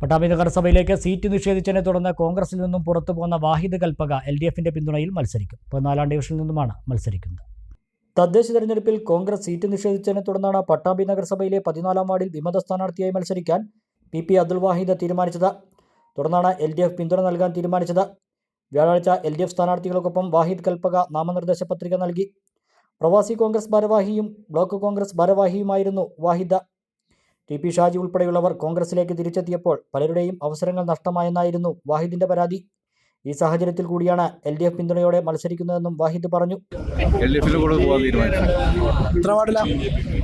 Pattambi നഗരസഭയിലേക്ക് seat നിഷേധിച്ചതിനെ തുടർന്ന് കോൺഗ്രസിൽ നിന്നും പുറത്തു പോകുന്ന വാഹിദ് കൽപ്പക എൽ ഡി എഫിന്റെ പിന്തുണയിൽ മത്സരിക്കും. പതിനാലാം ഡിവിഷനിൽ നിന്നുമാണ് മത്സരിക്കുന്നത്. തദ്ദേശ തെരഞ്ഞെടുപ്പിൽ കോൺഗ്രസ് സീറ്റ് നിഷേധിച്ചതിനെ തുടർന്നാണ് പട്ടാമ്പി നഗരസഭയിലെ പതിനാലാം വാർഡിൽ വിമത സ്ഥാനാർത്ഥിയായി മത്സരിക്കാൻ പി പി അബ്ദുൽ വാഹിദ് തീരുമാനിച്ചത്. തുടർന്നാണ് എൽ ഡി എഫ് പിന്തുണ നൽകാൻ തീരുമാനിച്ചത്. വ്യാഴാഴ്ച എൽ ഡി എഫ് സ്ഥാനാർത്ഥികൾക്കൊപ്പം വാഹിദ് കൽപ്പക നാമനിർദ്ദേശ പത്രിക നൽകി. പ്രവാസി കോൺഗ്രസ് ഭാരവാഹിയും ബ്ലോക്ക് കോൺഗ്രസ് ഭാരവാഹിയുമായിരുന്നു വാഹിദ്. ടി പി ഷാജി ഉൾപ്പെടെയുള്ളവർ കോൺഗ്രസിലേക്ക് തിരിച്ചെത്തിയപ്പോൾ പലരുടെയും അവസരങ്ങൾ നഷ്ടമായെന്നായിരുന്നു വാഹിദിന്റെ പരാതി. ഈ സാഹചര്യത്തിൽ കൂടിയാണ് എൽ ഡി എഫ് പിന്തുണയോടെ മത്സരിക്കുന്നതെന്നും വാഹിദ് പറഞ്ഞു. എൽ ഡി എഫിൽ കൂടെ പോകാൻ തീരുമാനിച്ചു.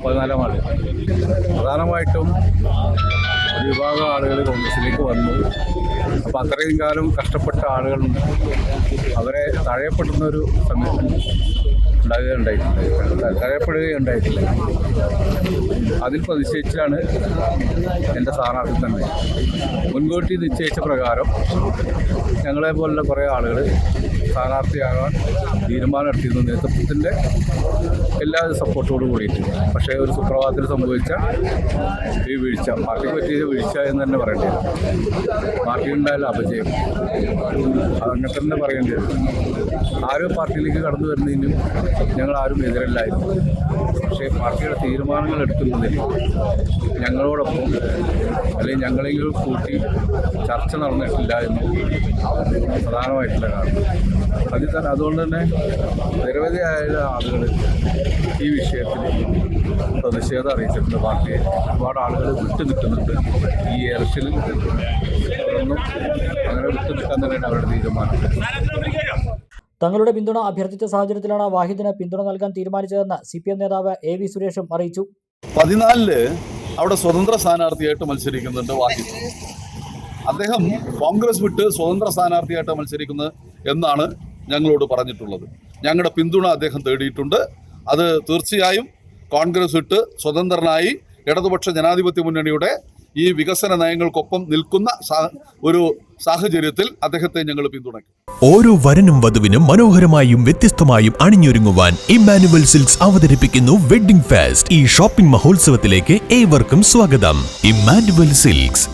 പതിനാലാം വാർഡ്. പ്രധാനമായിട്ടും ഒരു വിഭാഗം ആളുകൾ കോൺഗ്രസിലേക്ക് വന്നു. അപ്പോൾ അത്രയും കാലം കഷ്ടപ്പെട്ട ആളുകളുണ്ട് അവരെ തഴയപ്പെടുന്ന ഒരു സമയത്ത് ഉണ്ടാകുകയുണ്ടായിട്ടില്ല. തഴയപ്പെടുകയുണ്ടായിട്ടില്ല. അതിൽ പ്രതിഷേധിച്ചാണ് എന്റെ സ്ഥാനാർത്ഥി തന്നെ. മുൻകൂട്ടി നിശ്ചയിച്ച പ്രകാരം ഞങ്ങളെ പോലുള്ള കുറേ ആളുകൾ സ്ഥാനാർത്ഥിയാകാൻ തീരുമാനമെടുത്തിരുന്നു. നേതൃത്വത്തിന്റെ എല്ലാ സപ്പോർട്ടോടും കൂടിയിട്ട്. പക്ഷേ ഒരു സുപ്രഭാതത്തിൽ സംഭവിച്ച ഈ വീഴ്ച പാർട്ടിക്ക് പറ്റിയ വീഴ്ച എന്ന് തന്നെ പറയേണ്ടി വരും. പാർട്ടി ഉണ്ടായാലും അപജയം. അതങ്ങനെ തന്നെ പറയേണ്ടി വരും. ആരും പാർട്ടിയിലേക്ക് കടന്നു വരുന്നതിനും ഞങ്ങൾ ആരും എതിരല്ലായിരുന്നു. പാർട്ടിയുടെ തീരുമാനങ്ങൾ എടുക്കുന്നതിൽ ഞങ്ങളോടൊപ്പം അല്ലെങ്കിൽ ഞങ്ങളെങ്കിലും കൂട്ടി ചർച്ച നടന്നിട്ടില്ല എന്ന് പ്രധാനമായിട്ടുള്ള കാരണം. അതിൽ തന്നെ അതുകൊണ്ട് തന്നെ നിരവധിയായ ആളുകൾ ഈ വിഷയത്തിൽ പ്രതിഷേധം അറിയിച്ചിട്ടുണ്ട്. പാർട്ടിയെ ഒരുപാട് ആളുകൾ വിട്ടു നിൽക്കുന്നുണ്ട് ഈ ഇലക്ഷനിൽ ഒന്നും അങ്ങനെ വിട്ടു നിൽക്കാൻ തന്നെയാണ് അവരുടെ തീരുമാനം. തങ്ങളുടെ പിന്തുണ അഭ്യർത്ഥിച്ച സാഹചര്യത്തിലാണ് വാഹിദിന് പിന്തുണ നൽകാൻ തീരുമാനിച്ചതെന്ന് സി പി എം നേതാവ് എ വി സുരേഷും അറിയിച്ചു. പതിനാലിൽ അവിടെ സ്വതന്ത്ര സ്ഥാനാർത്ഥിയായിട്ട് മത്സരിക്കുന്നുണ്ട് വാഹിദ്. അദ്ദേഹം കോൺഗ്രസ് വിട്ട് സ്വതന്ത്ര സ്ഥാനാർത്ഥിയായിട്ട് മത്സരിക്കുന്നത് എന്നാണ് ഞങ്ങളോട് പറഞ്ഞിട്ടുള്ളത്. ഞങ്ങളുടെ പിന്തുണ അദ്ദേഹം തേടിയിട്ടുണ്ട്. അത് തീർച്ചയായും കോൺഗ്രസ് വിട്ട് സ്വതന്ത്രനായി ഇടതുപക്ഷ ജനാധിപത്യ മുന്നണിയുടെ ഈ വികസന നയങ്ങൾക്കൊപ്പം നിൽക്കുന്ന ഒരു സാഹചര്യത്തിൽ അദ്ദേഹത്തെ ഞങ്ങൾ പിന്തുണയ്ക്കും. ഓരോ വരനും വധുവിനും മനോഹരമായും വ്യത്യസ്തമായും അണിഞ്ഞൊരുങ്ങുവാൻ ഇമ്മാനുവൽ സിൽക്സ് അവതരിപ്പിക്കുന്നു വെഡ്ഡിംഗ് ഫാസ്റ്റ് ഈ ഷോപ്പിംഗ് മഹോത്സവത്തിലേക്ക് ഏവർക്കും സ്വാഗതം. Emmanuel silks.